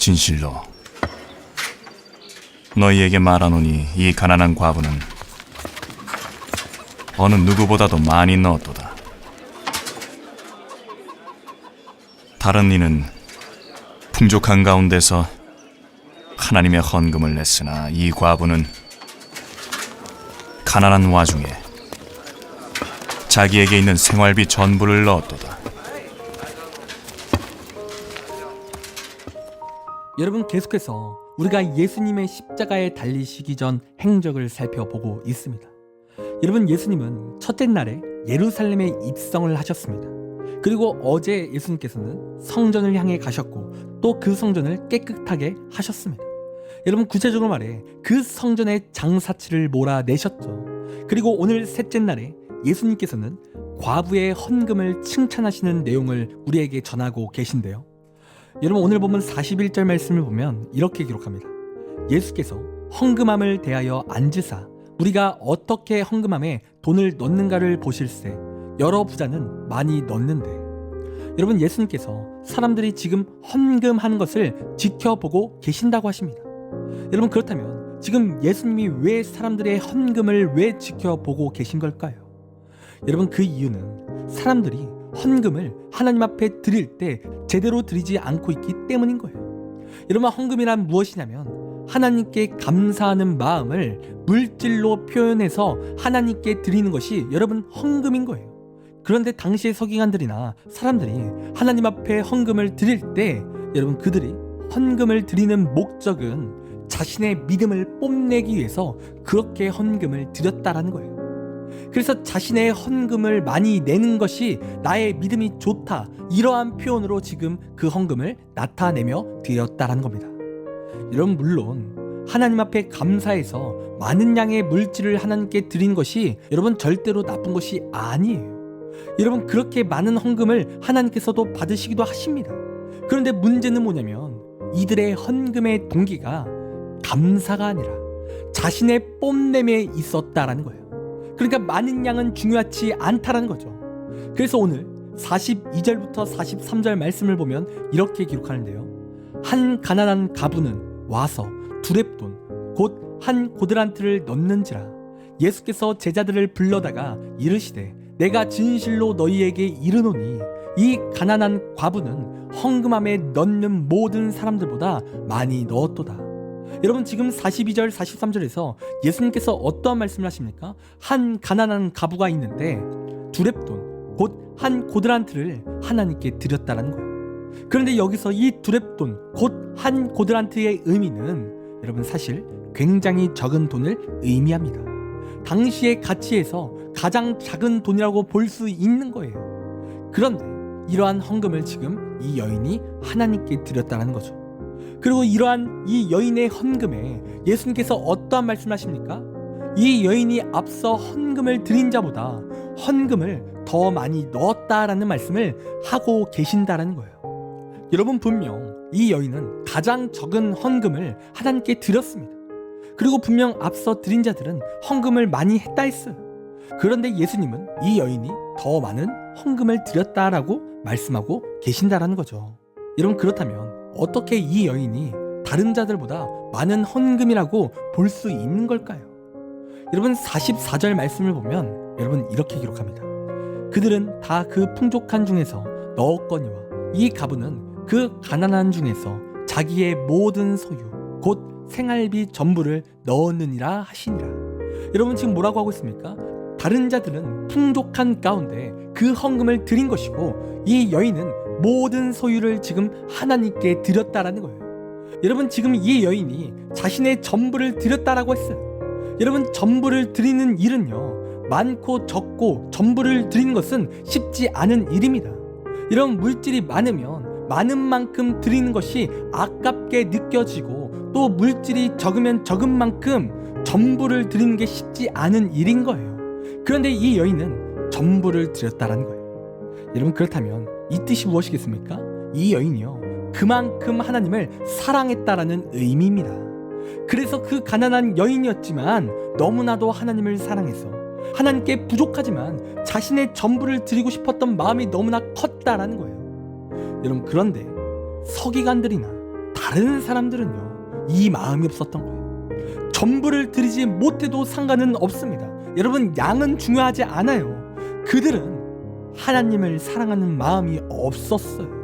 진실로 너희에게 말하노니 이 가난한 과부는 어느 누구보다도 많이 넣었도다. 다른 이는 풍족한 가운데서 하나님의 헌금을 냈으나 이 과부는 가난한 와중에 자기에게 있는 생활비 전부를 넣었도다. 여러분 계속해서 우리가 예수님의 십자가에 달리시기 전 행적을 살펴보고 있습니다. 여러분 예수님은 첫째 날에 예루살렘에 입성을 하셨습니다. 그리고 어제 예수님께서는 성전을 향해 가셨고 또 그 성전을 깨끗하게 하셨습니다. 여러분 구체적으로 말해 그 성전의 장사치를 몰아내셨죠. 그리고 오늘 셋째 날에 예수님께서는 과부의 헌금을 칭찬하시는 내용을 우리에게 전하고 계신데요. 여러분 오늘 보면 41절 말씀을 보면 이렇게 기록합니다. 예수께서 헌금함을 대하여 앉으사 우리가 어떻게 헌금함에 돈을 넣는가를 보실세 여러 부자는 많이 넣는데 여러분 예수님께서 사람들이 지금 헌금하는 것을 지켜보고 계신다고 하십니다. 여러분 그렇다면 지금 예수님이 왜 사람들의 헌금을 왜 지켜보고 계신 걸까요? 여러분 그 이유는 사람들이 헌금을 하나님 앞에 드릴 때 제대로 드리지 않고 있기 때문인 거예요. 여러분 헌금이란 무엇이냐면 하나님께 감사하는 마음을 물질로 표현해서 하나님께 드리는 것이 여러분 헌금인 거예요. 그런데 당시의 서기관들이나 사람들이 하나님 앞에 헌금을 드릴 때 여러분 그들이 헌금을 드리는 목적은 자신의 믿음을 뽐내기 위해서 그렇게 헌금을 드렸다라는 거예요. 그래서 자신의 헌금을 많이 내는 것이 나의 믿음이 좋다. 이러한 표현으로 지금 그 헌금을 나타내며 드렸다라는 겁니다. 여러분 물론 하나님 앞에 감사해서 많은 양의 물질을 하나님께 드린 것이 여러분 절대로 나쁜 것이 아니에요. 여러분 그렇게 많은 헌금을 하나님께서도 받으시기도 하십니다. 그런데 문제는 뭐냐면 이들의 헌금의 동기가 감사가 아니라 자신의 뽐냄에 있었다라는 거예요. 그러니까 많은 양은 중요하지 않다라는 거죠. 그래서 오늘 42절부터 43절 말씀을 보면 이렇게 기록하는데요. 한 가난한 가부는 와서 두랩돈 곧 한 고드란트를 넣는지라 예수께서 제자들을 불러다가 이르시되 내가 진실로 너희에게 이르노니 이 가난한 과부는 헌금함에 넣는 모든 사람들보다 많이 넣었도다. 여러분 지금 42절 43절에서 예수님께서 어떠한 말씀을 하십니까? 한 가난한 가부가 있는데 두랩돈 곧 한 고드란트를 하나님께 드렸다라는 거예요. 그런데 여기서 이 두랩돈 곧 한 고드란트의 의미는 여러분 사실 굉장히 적은 돈을 의미합니다. 당시의 가치에서 가장 작은 돈이라고 볼 수 있는 거예요. 그런데 이러한 헌금을 지금 이 여인이 하나님께 드렸다는 거죠. 그리고 이러한 이 여인의 헌금에 예수님께서 어떠한 말씀하십니까? 이 여인이 앞서 헌금을 드린 자보다 헌금을 더 많이 넣었다라는 말씀을 하고 계신다라는 거예요. 여러분 분명 이 여인은 가장 적은 헌금을 하나님께 드렸습니다. 그리고 분명 앞서 드린 자들은 헌금을 많이 했다 했어요. 그런데 예수님은 이 여인이 더 많은 헌금을 드렸다라고 말씀하고 계신다라는 거죠. 여러분 그렇다면 어떻게 이 여인이 다른 자들보다 많은 헌금이라고 볼 수 있는 걸까요? 여러분 44절 말씀을 보면 여러분 이렇게 기록합니다. 그들은 다 그 풍족한 중에서 넣었거니와 이 가부는 그 가난한 중에서 자기의 모든 소유 곧 생활비 전부를 넣었느니라 하시니라. 여러분 지금 뭐라고 하고 있습니까? 다른 자들은 풍족한 가운데 그 헌금을 드린 것이고 이 여인은 모든 소유를 지금 하나님께 드렸다라는 거예요. 여러분 지금 이 여인이 자신의 전부를 드렸다라고 했어요. 여러분 전부를 드리는 일은요 많고 적고 전부를 드리는 것은 쉽지 않은 일입니다. 이런 물질이 많으면 많은 만큼 드리는 것이 아깝게 느껴지고 또 물질이 적으면 적은 만큼 전부를 드리는 게 쉽지 않은 일인 거예요. 그런데 이 여인은 전부를 드렸다라는 거예요. 여러분 그렇다면 이 뜻이 무엇이겠습니까? 이 여인이요 그만큼 하나님을 사랑했다라는 의미입니다. 그래서 그 가난한 여인이었지만 너무나도 하나님을 사랑해서 하나님께 부족하지만 자신의 전부를 드리고 싶었던 마음이 너무나 컸다라는 거예요. 여러분 그런데 서기관들이나 다른 사람들은요 이 마음이 없었던 거예요. 전부를 드리지 못해도 상관은 없습니다. 여러분 양은 중요하지 않아요. 그들은 하나님을 사랑하는 마음이 없었어요.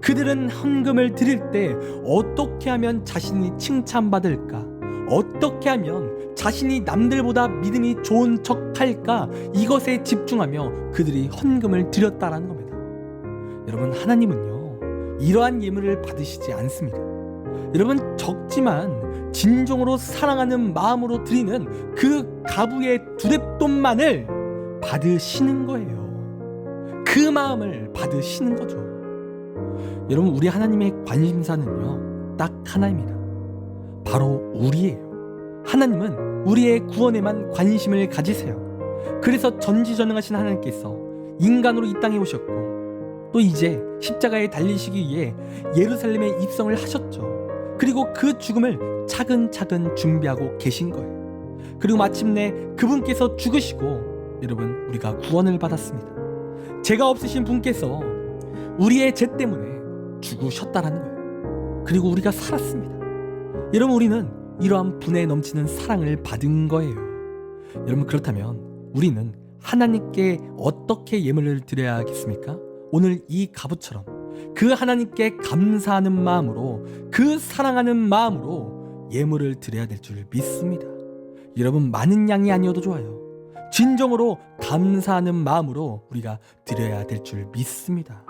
그들은 헌금을 드릴 때 어떻게 하면 자신이 칭찬받을까? 어떻게 하면 자신이 남들보다 믿음이 좋은 척 할까? 이것에 집중하며 그들이 헌금을 드렸다라는 겁니다. 여러분, 하나님은요, 이러한 예물을 받으시지 않습니다. 여러분, 적지만 진정으로 사랑하는 마음으로 드리는 그 가부의 두랩돈만을 받으시는 거예요. 그 마음을 받으시는 거죠. 여러분 우리 하나님의 관심사는요 딱 하나입니다. 바로 우리예요. 하나님은 우리의 구원에만 관심을 가지세요. 그래서 전지전능하신 하나님께서 인간으로 이 땅에 오셨고 또 이제 십자가에 달리시기 위해 예루살렘에 입성을 하셨죠. 그리고 그 죽음을 차근차근 준비하고 계신 거예요. 그리고 마침내 그분께서 죽으시고 여러분 우리가 구원을 받았습니다. 죄가 없으신 분께서 우리의 죄 때문에 죽으셨다라는 거예요. 그리고 우리가 살았습니다. 여러분 우리는 이러한 분에 넘치는 사랑을 받은 거예요. 여러분 그렇다면 우리는 하나님께 어떻게 예물을 드려야겠습니까? 오늘 이 가부처럼 그 하나님께 감사하는 마음으로 그 사랑하는 마음으로 예물을 드려야 될 줄 믿습니다. 여러분 많은 양이 아니어도 좋아요. 진정으로 감사하는 마음으로 우리가 드려야 될 줄 믿습니다.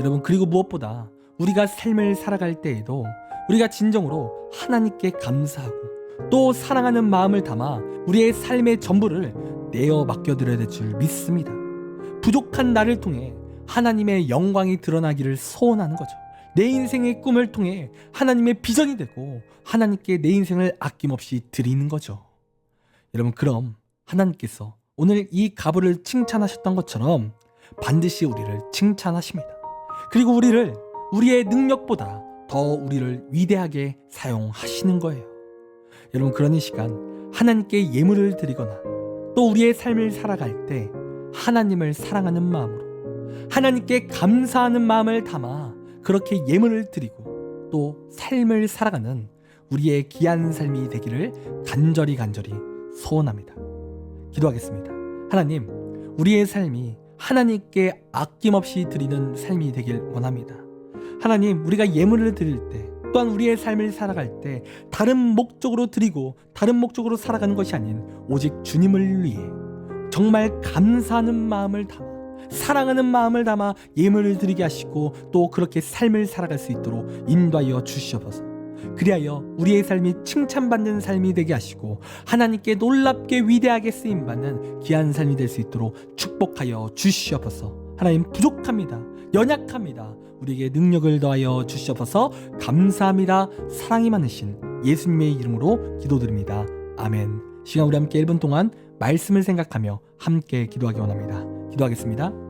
여러분 그리고 무엇보다 우리가 삶을 살아갈 때에도 우리가 진정으로 하나님께 감사하고 또 사랑하는 마음을 담아 우리의 삶의 전부를 내어 맡겨드려야 될 줄 믿습니다. 부족한 나를 통해 하나님의 영광이 드러나기를 소원하는 거죠. 내 인생의 꿈을 통해 하나님의 비전이 되고 하나님께 내 인생을 아낌없이 드리는 거죠. 여러분 그럼 하나님께서 오늘 이 가부를 칭찬하셨던 것처럼 반드시 우리를 칭찬하십니다. 그리고 우리를 우리의 능력보다 더 우리를 위대하게 사용하시는 거예요. 여러분 그런 이 시간 하나님께 예물을 드리거나 또 우리의 삶을 살아갈 때 하나님을 사랑하는 마음으로 하나님께 감사하는 마음을 담아 그렇게 예물을 드리고 또 삶을 살아가는 우리의 귀한 삶이 되기를 간절히 간절히 소원합니다. 기도하겠습니다. 하나님, 우리의 삶이 하나님께 아낌없이 드리는 삶이 되길 원합니다. 하나님, 우리가 예물을 드릴 때 또한 우리의 삶을 살아갈 때 다른 목적으로 드리고 다른 목적으로 살아가는 것이 아닌 오직 주님을 위해 정말 감사하는 마음을 담아 사랑하는 마음을 담아 예물을 드리게 하시고 또 그렇게 삶을 살아갈 수 있도록 인도하여 주시옵소서. 그리하여 우리의 삶이 칭찬받는 삶이 되게 하시고 하나님께 놀랍게 위대하게 쓰임 받는 귀한 삶이 될 수 있도록 축복하여 주시옵소서. 하나님 부족합니다. 연약합니다. 우리에게 능력을 더하여 주시옵소서. 감사합니다. 사랑이 많으신 예수님의 이름으로 기도드립니다. 아멘. 시간 우리 함께 1분 동안 말씀을 생각하며 함께 기도하기 원합니다. 기도하겠습니다.